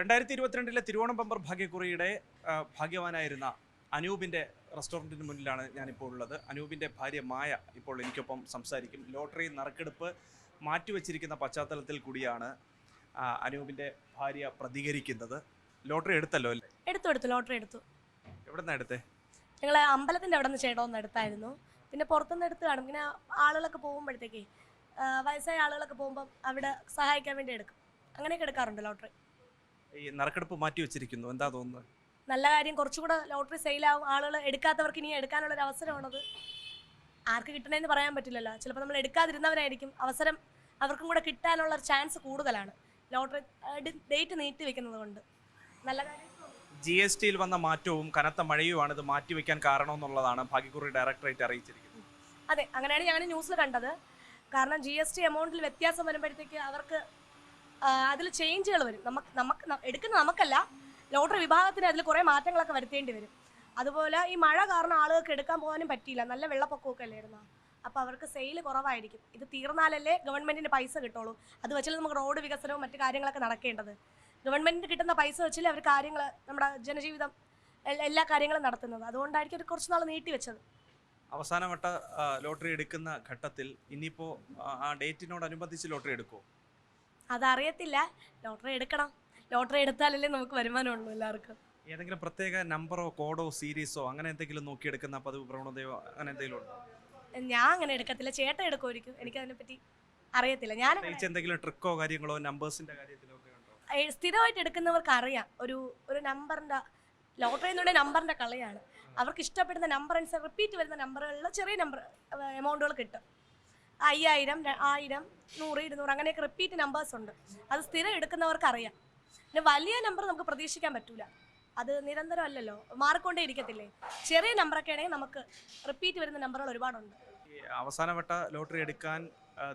രണ്ടായിരത്തി ഇരുപത്തിരണ്ടിലെ തിരുവോണം ബമ്പർ ഭാഗ്യക്കുറിയുടെ ഭാഗ്യവാനായിരുന്ന അനൂപിന്റെ റെസ്റ്റോറന്റിന് മുന്നിലാണ് ഞാനിപ്പോൾ ഉള്ളത്. അനൂപിന്റെ ഭാര്യ മായ ഇപ്പോൾ എനിക്കൊപ്പം സംസാരിക്കും. ലോട്ടറി നറുക്കെടുപ്പ് മാറ്റിവെച്ചിരിക്കുന്ന പശ്ചാത്തലത്തിൽ കൂടിയാണ് അനൂപിന്റെ ഭാര്യ പ്രതികരിക്കുന്നത്. ലോട്ടറി എടുത്തല്ലോ അല്ലേ? എടുത്തു എടുത്തു ലോട്ടറി എടുത്തു. എവിടെ നിന്നാണ് എടുത്തേ? ഞങ്ങൾ അമ്പലത്തിന്റെ അവിടെ നിന്ന് ചേട്ടൻ ഒന്ന് എടുത്തായിരുന്നു. പിന്നെ പുറത്തുനിന്ന് എടുത്ത് കാണും. പിന്നെ ആളുകളൊക്കെ പോകുമ്പോഴത്തേക്കേ വയസ്സായ ആളുകളൊക്കെ പോകുമ്പം അവിടെ സഹായിക്കാൻ വേണ്ടി എടുക്കും. അങ്ങനെയൊക്കെ എടുക്കാറുണ്ട് ലോട്ടറി. ഈ നറുക്കെടുപ്പ് മാറ്റി വെച്ചിരിക്കുന്നു. എന്താ തോന്നുന്നത്? നല്ല കാര്യം കുറച്ചുകൂടെ ലോട്ടറി സെയിലാവും. ആളുകൾ എടുക്കാത്തവർക്ക് ഇനി എടുക്കാനുള്ള ഒരു അവസരമാണത്. ആർക്ക് കിട്ടണമെന്ന് പറയാൻ പറ്റില്ലല്ലോ. ചിലപ്പോൾ നമ്മൾ എടുക്കാതിരുന്നവരായിരിക്കും. അവസരം അവർക്കും കൂടെ കിട്ടാനുള്ള ഒരു ചാൻസ് കൂടുതലാണ്. ലോട്ടറി ഡേറ്റ് നീട്ടി വെക്കുന്നത് കൊണ്ട്. നല്ല കാര്യം. ജി എസ് ടിയിൽ വന്ന മാറ്റവും കനത്ത മഴയുമാണ് ഇത് മാറ്റി വെക്കാൻ കാരണം എന്നുള്ളതാണ് ഭാഗ്യക്കുറി ഡയറക്ടറേറ്റ് അറിയിച്ചിരിക്കുന്നത്. അതെ അങ്ങനെയാണ് ഞാൻ ന്യൂസിൽ കണ്ടത്. കാരണം ജി എസ് ടി എമൗണ്ടിൽ വ്യത്യാസം വരുമ്പോഴത്തേക്ക് അവർക്ക് അതിൽ ചേഞ്ചുകൾ വരും. നമുക്ക് നമുക്ക് എടുക്കുന്ന നമുക്കല്ല ലോട്ടറി വിഭാഗത്തിന് അതിൽ കുറേ മാറ്റങ്ങളൊക്കെ വരുത്തേണ്ടി വരും. അതുപോലെ ഈ മഴ കാരണം ആളുകൾക്ക് എടുക്കാൻ പോകാനും പറ്റിയില്ല. നല്ല വെള്ളപ്പൊക്കമൊക്കെ അല്ലായിരുന്നു? അപ്പോൾ അവർക്ക് സെയിൽ കുറവായിരിക്കും. ഇത് തീർന്നാലല്ലേ ഗവൺമെന്റിന് പൈസ കിട്ടുള്ളൂ. അത് വെച്ചാൽ നമുക്ക് റോഡ് വികസനവും മറ്റു കാര്യങ്ങളൊക്കെ നടക്കേണ്ടത്. ഗവൺമെന്റിന് കിട്ടുന്ന പൈസ വെച്ചാൽ അവർ കാര്യങ്ങൾ നമ്മുടെ ജനജീവിതം എല്ലാ കാര്യങ്ങളും നടത്തുന്നത്. അതുകൊണ്ടായിരിക്കും അവർ കുറച്ച് നാൾ നീട്ടി വെച്ചത്. അവസാനവട്ട ലോട്ടറി എടുക്കുന്ന ഘട്ടത്തിൽ ഇനിയിപ്പോൾ ആ ഡേറ്റിനോടനുബന്ധിച്ച് ലോട്ടറി എടുക്കുമോ അതറിയത്തില്ല. ലോട്ടറി എടുക്കണം. ലോട്ടറി എടുത്താലല്ലേ നമുക്ക് വരുമാനമുള്ളൂ എല്ലാവർക്കും. ഏതെങ്കിലും പ്രത്യേക നമ്പറോ കോഡോ സീരീസോ അങ്ങനെ എന്തെങ്കിലും നോക്കിയെടുക്കുന്ന പതിവ് പ്രവണതയോ അങ്ങനെ എന്തെങ്കിലും ഉണ്ടോ? ഞാൻ അങ്ങനെ എടുക്കത്തില്ല. ചേട്ടൻ എടുക്കുമായിരിക്കും. എനിക്ക് അതിനെപ്പറ്റി അറിയത്തില്ല. ഞാൻ പ്രത്യേകിച്ച് എന്തെങ്കിലും ട്രിക്കോ കാര്യങ്ങളോ നമ്പേഴ്സിന്റെ കാര്യത്തിലോ ഒക്കെ ഉണ്ടോ? സ്ഥിരമായിട്ട് എടുക്കുന്നവർക്ക് അറിയാം ഒരു ഒരു നമ്പറിന്റെ ലോട്ടറി എന്നുള്ള നമ്പറിന്റെ കളിയാണ്. അവർക്ക് ഇഷ്ടപ്പെടുന്ന നമ്പർ അനുസരിച്ച് റിപ്പീറ്റ് വരുന്ന നമ്പറുകളിൽ ചെറിയ നമ്പർ എമൗണ്ടുകൾ കിട്ടും. അയ്യായിരം ആയിരം നൂറ് ഇരുന്നൂറ് അങ്ങനെയൊക്കെ റിപ്പീറ്റ് നമ്പേഴ്സ് ഉണ്ട്. അത് സ്ഥിരം എടുക്കുന്നവർക്ക് അറിയാം പിന്നെ വലിയ നമ്പർ നമുക്ക് പ്രതീക്ഷിക്കാൻ പറ്റൂല. അത് നിരന്തരം അല്ലല്ലോ മാറിക്കൊണ്ടേ ഇരിക്കത്തില്ലേ? ചെറിയ നമ്പറൊക്കെ ആണെങ്കിൽ നമുക്ക് റിപ്പീറ്റ് വരുന്ന നമ്പറുകൾ ഒരുപാടുണ്ട്. അവസാനവട്ട ലോട്ടറി എടുക്കാൻ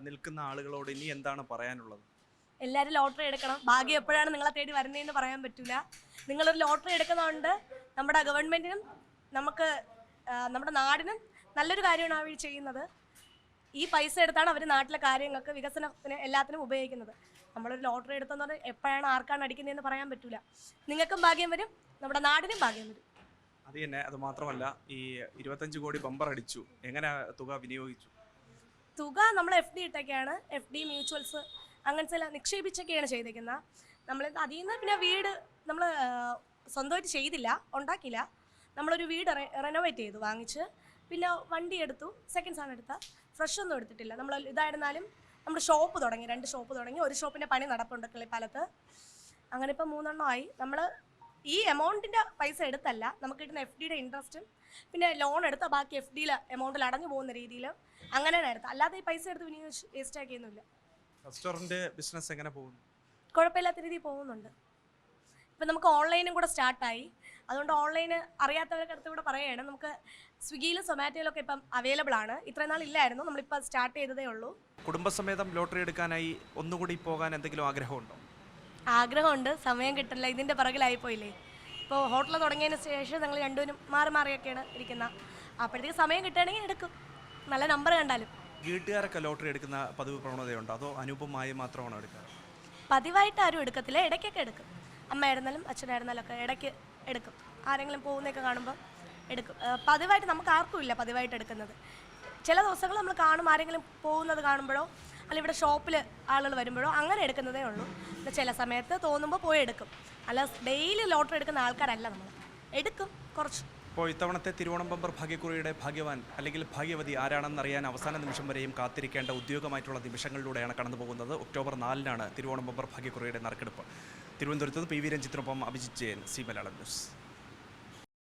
നിൽക്കുന്ന ആളുകളോട് ഇനി എന്താണ് പറയാനുള്ളത്? എല്ലാവരും ലോട്ടറി എടുക്കണം. ഭാഗ്യം എപ്പോഴാണ് നിങ്ങളെ തേടി വരുന്നതെന്ന് പറയാൻ പറ്റൂല. നിങ്ങളൊരു ലോട്ടറി എടുക്കുന്നതുകൊണ്ട് നമ്മുടെ ഗവൺമെന്റിനും നമുക്ക് നമ്മുടെ നാടിനും നല്ലൊരു കാര്യമാണ് അവർ ചെയ്യുന്നത്. ഈ പൈസ എടുത്താണ് അവർ നാട്ടിലെ കാര്യങ്ങൾക്ക് വികസനത്തിന് എല്ലാത്തിനും ഉപയോഗിക്കുന്നത്. നമ്മളൊരു ലോട്ടറി എടുത്തെന്ന് പറഞ്ഞാൽ എപ്പോഴാണ് ആർക്കാണ് അടിക്കുന്നതെന്ന് പറയാൻ പറ്റൂല. നിങ്ങൾക്കും ഭാഗ്യം വരും നമ്മുടെ നാടിനും ഭാഗ്യം വരും. അത് തന്നെ അത് മാത്രമല്ല ഈ ഇരുപത്തഞ്ച് കോടി ബമ്പർ അടിച്ചു എങ്ങനെ തുക വിനിയോഗിച്ചു? തുക നമ്മൾ എഫ് ഡി ഇട്ടൊക്കെയാണ് എഫ് ഡി മ്യൂച്വൽസ് അങ്ങനത്തെ നിക്ഷേപിച്ചൊക്കെയാണ് ചെയ്തേക്കുന്നത് നമ്മൾ അതിൽ നിന്ന് പിന്നെ വീട് നമ്മൾ സ്വന്തമായിട്ട് ചെയ്തില്ല ഉണ്ടാക്കില്ല നമ്മളൊരു വീട് റെനോവേറ്റ് ചെയ്തു വാങ്ങിച്ച്. പിന്നെ വണ്ടി എടുത്തു. സെക്കൻഡ് സാധനം എടുത്ത. ഫ്രഷ് ഒന്നും എടുത്തിട്ടില്ല. നമ്മൾ ഇതായിരുന്നാലും നമ്മൾ ഷോപ്പ് തുടങ്ങി. രണ്ട് ഷോപ്പ് തുടങ്ങി. ഒരു ഷോപ്പിന്റെ പണി നടപ്പുണ്ട് കിളിപ്പാലത്ത് അങ്ങനെ ഇപ്പം മൂന്നെണ്ണം ആയി. നമ്മൾ ഈ എമൗണ്ടിന്റെ പൈസ എടുത്തല്ല. നമുക്ക് കിട്ടുന്ന എഫ് ഡിയുടെ ഇൻട്രസ്റ്റും പിന്നെ ലോൺ എടുത്ത ബാക്കി എഫ് ഡിയിൽ എമൗണ്ടിൽ അടഞ്ഞു പോകുന്ന രീതിയിൽ അങ്ങനെയാണ് എടുത്തത്. അല്ലാതെ ഈ പൈസ എടുത്ത് വിനിയോഗിച്ച് വേസ്റ്റ് ആക്കിയൊന്നുമില്ല. റെസ്റ്റോറന്റ് ബിസിനസ് എങ്ങനെ പോകുന്നു? കുഴപ്പമില്ലാത്ത രീതിയിൽ പോകുന്നുണ്ട്. ഇപ്പം നമുക്ക് ഓൺലൈനും കൂടെ സ്റ്റാർട്ടായി അതുകൊണ്ട് ഓൺലൈന് അറിയാത്തവരുടെ അടുത്ത് കൂടെ പറയുകയാണ്. നമുക്ക് സ്വിഗ്ഗിയിലും സൊമാറ്റോയിലൊക്കെ ഇപ്പം അവൈലബിൾ ആണ്. ഇത്രയും നാൾ ഇല്ലായിരുന്നു. നമ്മളിപ്പോൾ സ്റ്റാർട്ട് ചെയ്തതേ ഉള്ളൂ. കുടുംബസമേതം ലോട്ടറി എടുക്കാനായി ഒന്നുകൂടി പോകാൻ എന്തെങ്കിലും ആഗ്രഹമുണ്ടോ? ആഗ്രഹമുണ്ട്. സമയം കിട്ടില്ല. ഇതിന്റെ പിറകിലായി പോയില്ലേ ഇപ്പോൾ ഹോട്ടൽ തുടങ്ങിയതിന് ശേഷം ഞങ്ങൾ രണ്ടുപേരും മാറി മാറിയൊക്കെയാണ് ഇരിക്കുന്ന. അപ്പോഴത്തേക്ക് സമയം കിട്ടുകയാണെങ്കിൽ എടുക്കും. നല്ല നമ്പർ കണ്ടാലും. വീട്ടുകാരൊക്കെ ലോട്ടറി എടുക്കുന്ന പതിവ് പ്രവണതയുണ്ടോ? അതോ അനുപമായി മാത്രമാണോ എടുക്കുക? പതിവായിട്ട് ആരും എടുക്കത്തില്ല. ഇടയ്ക്കൊക്കെ എടുക്കും. അമ്മയായിരുന്നാലും അച്ഛനായിരുന്നാലും ഒക്കെ ഇടയ്ക്ക് എടുക്കും. ആരെങ്കിലും പോകുന്നതൊക്കെ കാണുമ്പോൾ എടുക്കും. പതിവായിട്ട് നമുക്ക് ആർക്കും ഇല്ല പതിവായിട്ട് എടുക്കുന്നത്. ചില ദിവസങ്ങൾ നമ്മൾ കാണും ആരെങ്കിലും പോകുന്നത് കാണുമ്പോഴോ അല്ല ഇവിടെ ഷോപ്പിൽ ആളുകൾ വരുമ്പോഴോ അങ്ങനെ എടുക്കുന്നതേ ഉള്ളൂ. ചില സമയത്ത് തോന്നുമ്പോൾ പോയി എടുക്കും. അല്ല ഡെയിലി ലോട്ടറി എടുക്കുന്ന ആൾക്കാരല്ല നമ്മൾ. എടുക്കും കുറച്ച്. ഇപ്പോൾ ഇത്തവണത്തെ തിരുവോണം ഭാഗ്യക്കുറിയുടെ ഭാഗ്യവാൻ അല്ലെങ്കിൽ ഭാഗ്യവതി ആരാണെന്ന് അറിയാൻ അവസാന നിമിഷം വരെയും കാത്തിരിക്കേണ്ട ഉദ്യോഗമായിട്ടുള്ള നിമിഷങ്ങളിലൂടെയാണ് കടന്നു പോകുന്നത്. ഒക്ടോബർ നാലിനാണ് തിരുവോണം ഭാഗ്യക്കുറിയുടെ നറുക്കെടുപ്പ്. തിരുവനന്തപുരത്ത് പി വി രഞ്ജിത്തിനൊപ്പം അഭിജിത് ജയൻ സി മലയാളം ന്യൂസ്.